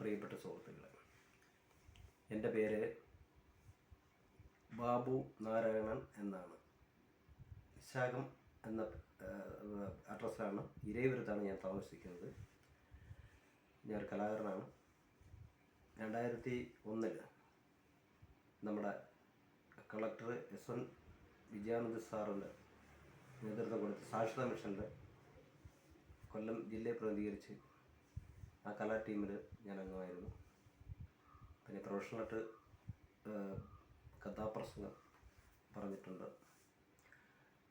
പ്രിയപ്പെട്ട സുഹൃത്തുക്കളെ എന്റെ പേര് ബാബു നാരായണൻ എന്നാണ്. വിശാഖം എന്ന അഡ്രസ്സാണ് ഇരയൂരത്താണ് ഞാൻ താമസിക്കുന്നത്. ഞാനൊരു കലാകാരനാണ്. രണ്ടായിരത്തി ഒന്നിൽ നമ്മുടെ കളക്ടർ എസ് എൻ വിജയാനന്ദ് സാറിന്റെ നേതൃത്വം കൊടുത്ത സാക്ഷരതാ മിഷന്റെ കൊല്ലം ജില്ലയെ പ്രതിനിധീകരിച്ച് ആ കലാ ടീമിൽ ഞാൻ അംഗമായിരുന്നു. പിന്നെ പ്രൊഫഷണലായിട്ട് കഥാപ്രസംഗം പറഞ്ഞിട്ടുണ്ട്.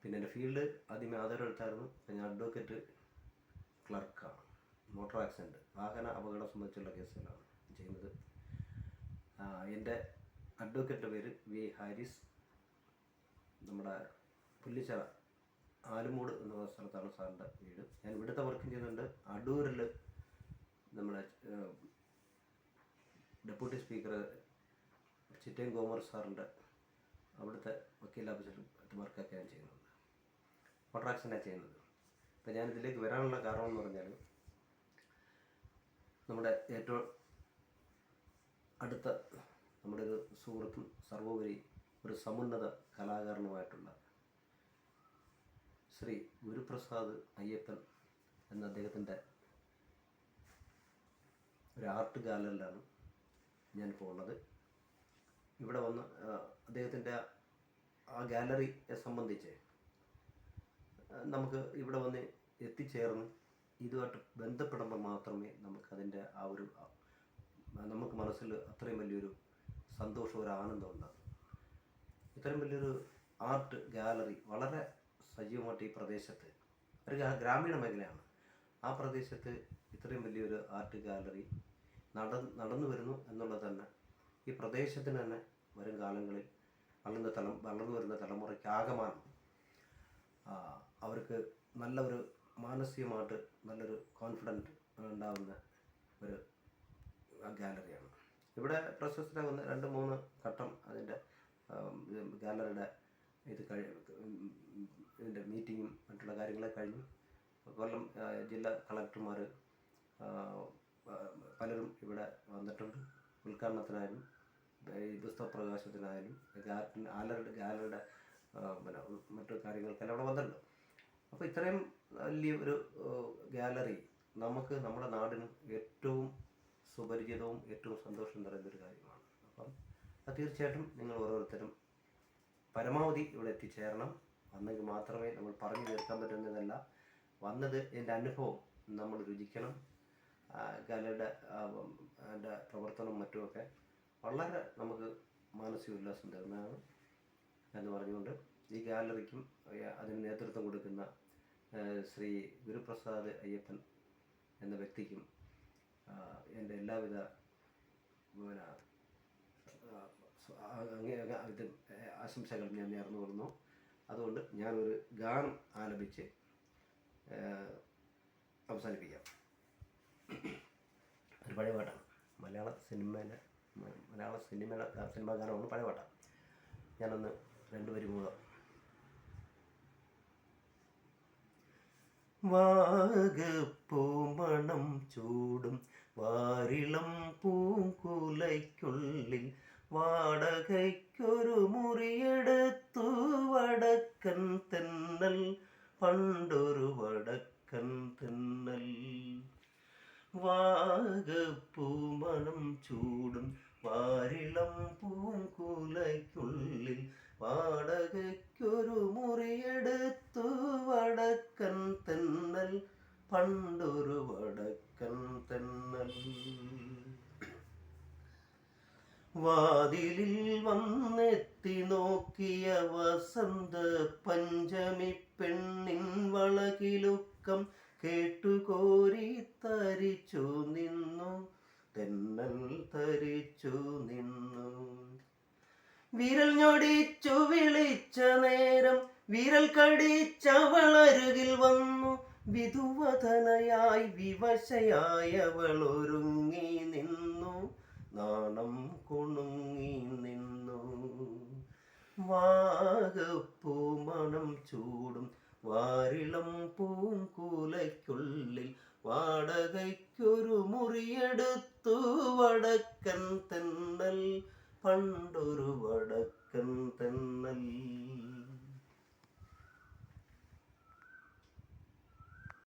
പിന്നെ എന്റെ ഫീൽഡ് എടുത്തായിരുന്നു. ഇപ്പം ഞാൻ അഡ്വക്കേറ്റ് ക്ലർക്കാണ്. മോട്ടോർ ആക്സിഡന്റ് വാഹന അപകടം സംബന്ധിച്ചുള്ള കേസുകളാണ് ചെയ്യുന്നത്. എന്റെ അഡ്വക്കേറ്റിന്റെ പേര് വി ഹാരിസ്. നമ്മുടെ പുല്ലിച്ചറ ആലുമൂട് എന്ന സ്ഥലത്താണ് സാറിന്റെ വീട്. ഞാൻ ഇവിടുത്തെ വർക്കും ചെയ്യുന്നുണ്ട്. അടൂരിൽ നമ്മുടെ ഏഹ്, ഡെപ്യൂട്ടി സ്പീക്കർ ചിറ്റേൻ ഗോമർ സാറിന്റെ അവിടുത്തെ വക്കീൽ ഓഫീസർമാർക്കൊക്കെ ഞാൻ ചെയ്യുന്നത്. കോൺട്രാക്ഷനാണ് ചെയ്യുന്നത്. അപ്പം ഞാൻ ഇതിലേക്ക് വരാനുള്ള കാരണം എന്ന് പറഞ്ഞാൽ നമ്മുടെ ഏറ്റവും അടുത്ത നമ്മുടെ ഒരു സുഹൃത്തും സർവോപരി ഒരു സമുന്നത കലാകാരനുമായിട്ടുള്ള ശ്രീ ഗുരുപ്രസാദ് അയ്യപ്പൻ എന്ന അദ്ദേഹത്തിന്റെ ഒരു ആർട്ട് ഗാലറിയിലാണ് ഞാനിപ്പോൾ ഉള്ളത്. ഇവിടെ വന്ന് അദ്ദേഹത്തിന്റെ ആ ഗാലറിയെ സംബന്ധിച്ച് നമുക്ക് ഇവിടെ വന്ന് എത്തിച്ചേർന്ന് ഇതുമായിട്ട് ബന്ധപ്പെടുമ്പോൾ മാത്രമേ നമുക്കതിന്റെ ആ ഒരു നമുക്ക് മനസ്സിൽ അത്രയും വലിയൊരു സന്തോഷം ഒരു ആനന്ദം ഉണ്ടാകും. ഇത്രയും വലിയൊരു ആർട്ട് ഗാലറി വളരെ സജീവമായിട്ട് ഈ പ്രദേശത്ത് ഒരു ഗ്രാമീണ മേഖലയാണ്. ആ പ്രദേശത്ത് ഇത്രയും വലിയൊരു ആർട്ട് ഗാലറി നട നടന്നു വരുന്നു എന്നുള്ളത് തന്നെ ഈ പ്രദേശത്തിന് തന്നെ വരും കാലങ്ങളിൽ വളർന്ന തലം വളർന്നു വരുന്ന തലമുറയ്ക്ക് ആകമാനം അവർക്ക് നല്ല ഒരു മാനസികമായിട്ട് നല്ലൊരു കോൺഫിഡന്റ് ഉണ്ടാകുന്ന ഒരു ഗാലറിയാണ് ഇവിടെ പ്രശസ്തരാകുന്ന രണ്ട് മൂന്ന് ഘട്ടം അതിന്റെ ഗാലറിയുടെ ഇത് കഴി ഇതിന്റെ മീറ്റിങ്ങും മറ്റുള്ള കാര്യങ്ങളെ കഴിഞ്ഞു. കൊല്ലം ജില്ലാ കളക്ടർമാർ പലരും ഇവിടെ വന്നിട്ടുണ്ട്. ഉദ്ഘാടനത്തിനായാലും ഈ പുസ്തക പ്രകാശത്തിനായാലും ഗാലറി ഗാലറിയുടെ ഗാലറിയുടെ പിന്നെ മറ്റു കാര്യങ്ങൾക്കെല്ലാം ഇവിടെ വന്നിട്ടുണ്ട്. അപ്പോൾ ഇത്രയും വലിയ ഒരു ഗാലറി നമുക്ക് നമ്മുടെ നാടിന് ഏറ്റവും സുപരിചിതവും ഏറ്റവും സന്തോഷം നിറയുന്ന ഒരു കാര്യമാണ്. അപ്പം തീർച്ചയായിട്ടും നിങ്ങൾ ഓരോരുത്തരും പരമാവധി ഇവിടെ എത്തിച്ചേരണം. വന്നെങ്കിൽ മാത്രമേ നമ്മൾ പറഞ്ഞു തീർക്കാൻ പറ്റുന്നതല്ല വന്നത് എന്റെ അനുഭവം. നമ്മൾ രുചിക്കണം. ആ, ഗാലറിയുടെ അതിന്റെ പ്രവർത്തനം മറ്റുമൊക്കെ വളരെ നമുക്ക് മാനസിക ഉല്ലാസം തരുന്നതാണ് എന്ന് പറഞ്ഞുകൊണ്ട് ഈ ഗാലറിക്കും അതിന് നേതൃത്വം കൊടുക്കുന്ന ശ്രീ ഗുരുപ്രസാദ് അയ്യപ്പൻ എന്ന വ്യക്തിക്കും എന്റെ എല്ലാവിധ ഇത് ആശംസകൾ ഞാൻ നേർന്നു കൊള്ളുന്നു. അതുകൊണ്ട് ഞാനൊരു ഗാനം ആലപിച്ച് അവസാനിപ്പിക്കാം. ഒരു പഴയ പാട്ടാണ് മലയാള സിനിമയിലെ മലയാള സിനിമയുടെ സിനിമാ ഗാനമാണ് പഴയ പാട്ടാണ് ഞാനൊന്ന് രണ്ട് വരി മൂതാം വാഗപ്പൂമണം ചൂടും വാരിളം പൂങ്കുലയ്ക്കുള്ളിൽ വാടകയ്ക്കൊരു മുറിയെടുത്തു വടക്കൻ തെന്നൽ പണ്ടൊരു വടക്കൻ തെന്നൽ. വാഗപ്പൂമണം ചൂടും വാരിളം പൂങ്കുലയ്ക്കുള്ളിൽ വാടകയ്ക്കൊരു മുറിയെടുത്തു വടക്കൻ തെന്നൽ പണ്ടൊരു വടക്കൻ തെന്നൽ. വാതിലിൽ വന്നെത്തി നോക്കിയ വസന്ത പഞ്ചമി പെണ്ണിൻ വളകിലുക്കം കേട്ടുകോരി തരിച്ചു നിന്നു തെന്നൽ തരിച്ചു നിന്നു. വിരൽ ഞൊടിച്ചു വിളിച്ച നേരം വിരൽ കടിച്ചവളരുകിൽ വന്നു. വിധുവതനയായി വിവശയായവൾ ഒരുങ്ങി നിന്നു നാണം കുണുങ്ങി നിന്നു. വാഗപ്പൂമണം ചൂടും വാരിളം പൂങ്കുലയ്ക്കുള്ളിൽ வடக்கன் தென்னல் பண்டொரு வடக்கன் தென்னல்.